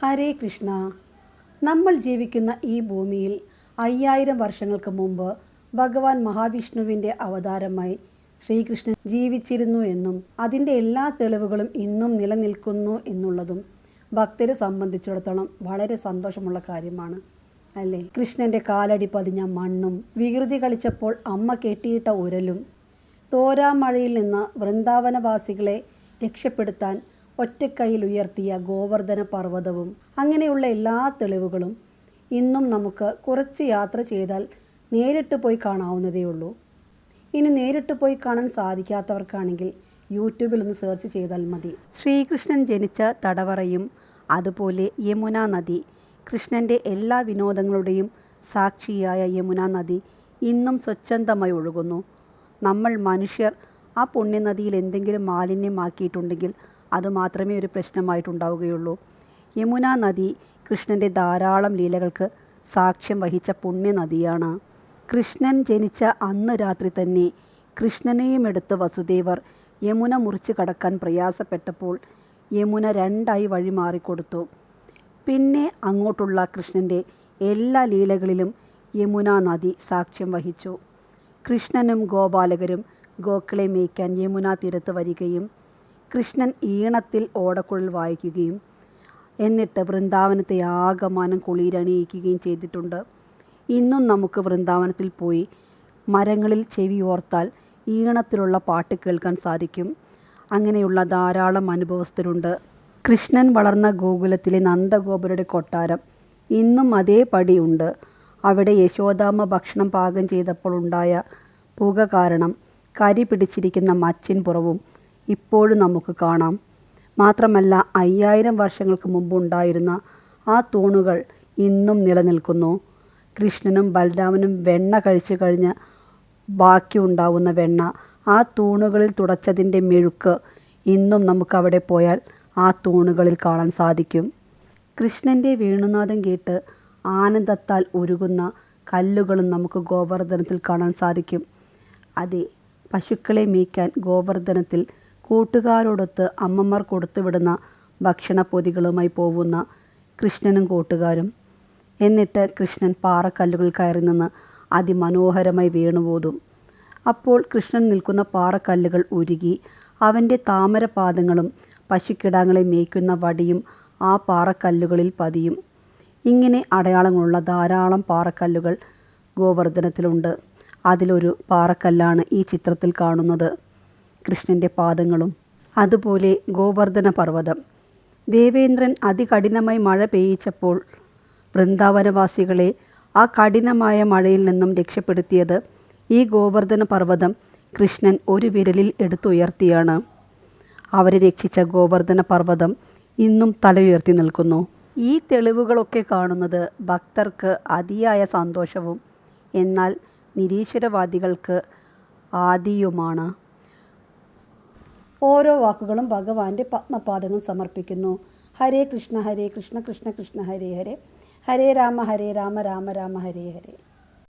ഹരേ കൃഷ്ണ. നമ്മൾ ജീവിക്കുന്ന ഈ ഭൂമിയിൽ അയ്യായിരം വർഷങ്ങൾക്ക് മുമ്പ് ഭഗവാൻ മഹാവിഷ്ണുവിന്റെ അവതാരമായി ശ്രീകൃഷ്ണൻ ജീവിച്ചിരുന്നു എന്നും അതിന്റെ എല്ലാ തെളിവുകളും ഇന്നും നിലനിൽക്കുന്നു എന്നുള്ളതും ഭക്തരെ സംബന്ധിച്ചിടത്തോളം വളരെ സന്തോഷമുള്ള കാര്യമാണ് അല്ലേ? കൃഷ്ണന്റെ കാലടി പതിഞ്ഞ മണ്ണും വികൃതി കളിച്ചപ്പോൾ അമ്മ കെട്ടിയിട്ട ഉരലും തോരാമഴയിൽ നിന്ന് വൃന്ദാവനവാസികളെ രക്ഷപ്പെടുത്താൻ ഒറ്റക്കൈയിൽ ഉയർത്തിയ ഗോവർദ്ധന പർവതവും അങ്ങനെയുള്ള എല്ലാ തെളിവുകളും ഇന്നും നമുക്ക് കുറച്ച് യാത്ര ചെയ്താൽ നേരിട്ട് പോയി കാണാവുന്നതേ ഉള്ളൂ. ഇനി നേരിട്ട് പോയി കാണാൻ സാധിക്കാത്തവർക്കാണെങ്കിൽ യൂട്യൂബിൽ ഒന്ന് സെർച്ച് ചെയ്താൽ മതി. ശ്രീകൃഷ്ണൻ ജനിച്ച തടവറയും അതുപോലെ യമുന നദി. കൃഷ്ണന്റെ എല്ലാ വിനോദങ്ങളുടെയും സാക്ഷിയായ യമുന നദി ഇന്നും സ്വച്ഛന്തമായി ഒഴുകുന്നു. നമ്മൾ മനുഷ്യർ ആ പുണ്യനദിയിൽ എന്തെങ്കിലും മാലിന്യമാക്കിയിട്ടുണ്ടെങ്കിൽ അതുമാത്രമേ ഒരു പ്രശ്നമായിട്ടുണ്ടാവുകയുള്ളൂ. യമുന നദി കൃഷ്ണന്റെ ധാരാളം ലീലകൾക്ക് സാക്ഷ്യം വഹിച്ച പുണ്യനദിയാണ്. കൃഷ്ണൻ ജനിച്ച അന്ന് രാത്രി തന്നെ കൃഷ്ണനെയും എടുത്ത് വസുദേവർ യമുന മുറിച്ച് കടക്കാൻ പ്രയാസപ്പെട്ടപ്പോൾ യമുന രണ്ടായി വഴി മാറിക്കൊടുത്തു. പിന്നെ അങ്ങോട്ടുള്ള കൃഷ്ണന്റെ എല്ലാ ലീലകളിലും യമുന നദി സാക്ഷ്യം വഹിച്ചു. കൃഷ്ണനും ഗോപാലകരും ഗോക്കളെ മേയ്ക്കാൻ യമുന തീരത്ത് വരികയും കൃഷ്ണൻ ഈണത്തിൽ ഓടക്കുഴൽ വായിക്കുകയും എന്നിട്ട് വൃന്ദാവനത്തെ ആകമാനം കുളിരണിയിക്കുകയും ചെയ്തിട്ടുണ്ട്. ഇന്നും നമുക്ക് വൃന്ദാവനത്തിൽ പോയി മരങ്ങളിൽ ചെവി ഓർത്താൽ ഈണത്തിലുള്ള പാട്ട് കേൾക്കാൻ സാധിക്കും. അങ്ങനെയുള്ള ധാരാളം അനുഭവസ്ഥരുണ്ട്. കൃഷ്ണൻ വളർന്ന ഗോകുലത്തിലെ നന്ദഗോപുരയുടെ കൊട്ടാരം ഇന്നും അതേപടി ഉണ്ട്. അവിടെ യശോദാമ്മ ഭക്ഷണം പാകം ചെയ്തപ്പോൾ ഉണ്ടായ പുക കാരണം കരി പിടിച്ചിരിക്കുന്ന മച്ചിൻ പുറവും ഇപ്പോഴും നമുക്ക് കാണാം. മാത്രമല്ല അയ്യായിരം വർഷങ്ങൾക്ക് മുമ്പുണ്ടായിരുന്ന ആ തൂണുകൾ ഇന്നും നിലനിൽക്കുന്നു. കൃഷ്ണനും ബലരാമനും വെണ്ണ കഴിച്ചു കഴിഞ്ഞ് ബാക്കി ഉണ്ടാവുന്ന വെണ്ണ ആ തൂണുകളിൽ തുടച്ചതിന്റെ മെഴുക്ക് ഇന്നും നമുക്ക് അവിടെ പോയാൽ ആ തൂണുകളിൽ കാണാൻ സാധിക്കും. കൃഷ്ണന്റെ വേണുനാഥം കേട്ട് ആനന്ദത്താൽ ഉരുകുന്ന കല്ലുകളും നമുക്ക് ഗോവർദ്ധനത്തിൽ കാണാൻ സാധിക്കും. അതെ പശുക്കളെ മേയ്ക്കാൻ ഗോവർദ്ധനത്തിൽ കൂട്ടുകാരോടൊത്ത് അമ്മമാർ കൊടുത്തുവിടുന്ന ഭക്ഷണപ്പൊതികളുമായി പോവുന്ന കൃഷ്ണനും കൂട്ടുകാരും. എന്നിട്ട് കൃഷ്ണൻ പാറക്കല്ലുകൾ കയറി നിന്ന് അതിമനോഹരമായി വീണുപോതും അപ്പോൾ കൃഷ്ണൻ നിൽക്കുന്ന പാറക്കല്ലുകൾ ഉരുകി അവന്റെ താമരപാദങ്ങളും പശുക്കിടാങ്ങളെ മേയ്ക്കുന്ന വടിയും ആ പാറക്കല്ലുകളിൽ പതിയും. ഇങ്ങനെ അടയാളങ്ങളുള്ള ധാരാളം പാറക്കല്ലുകൾ ഗോവർദ്ധനത്തിലുണ്ട്. അതിലൊരു പാറക്കല്ലാണ് ഈ ചിത്രത്തിൽ കാണുന്നത്. കൃഷ്ണന്റെ പാദങ്ങളും. അതുപോലെ ഗോവർദ്ധന പർവതം. ദേവേന്ദ്രൻ അതികഠിനമായി മഴ പെയ്യിച്ചപ്പോൾ വൃന്ദാവനവാസികളെ ആ കഠിനമായ മഴയിൽ നിന്നും രക്ഷപ്പെടുത്തിയത് ഈ ഗോവർദ്ധന പർവതം കൃഷ്ണൻ ഒരു വിരലിൽ എടുത്തുയർത്തിയാണ്. അവരെ രക്ഷിച്ച ഗോവർദ്ധന പർവതം ഇന്നും തലയുയർത്തി നിൽക്കുന്നു. ഈ തെളിവുകളൊക്കെ കാണുന്നത് ഭക്തർക്ക് അതിയായ സന്തോഷവും എന്നാൽ നിരീശ്വരവാദികൾക്ക് ആദിയുമാണ്. ഓരോ വാക്കുകളും ഭഗവാന്റെ പത്മപാദങ്ങൾ സമർപ്പിക്കുന്നു. ഹരേ കൃഷ്ണ ഹരേ കൃഷ്ണ കൃഷ്ണ കൃഷ്ണ ഹരേ ഹരേ. ഹരേ രാമ ഹരേ രാമ രാമ രാമ ഹരേ ഹരേ.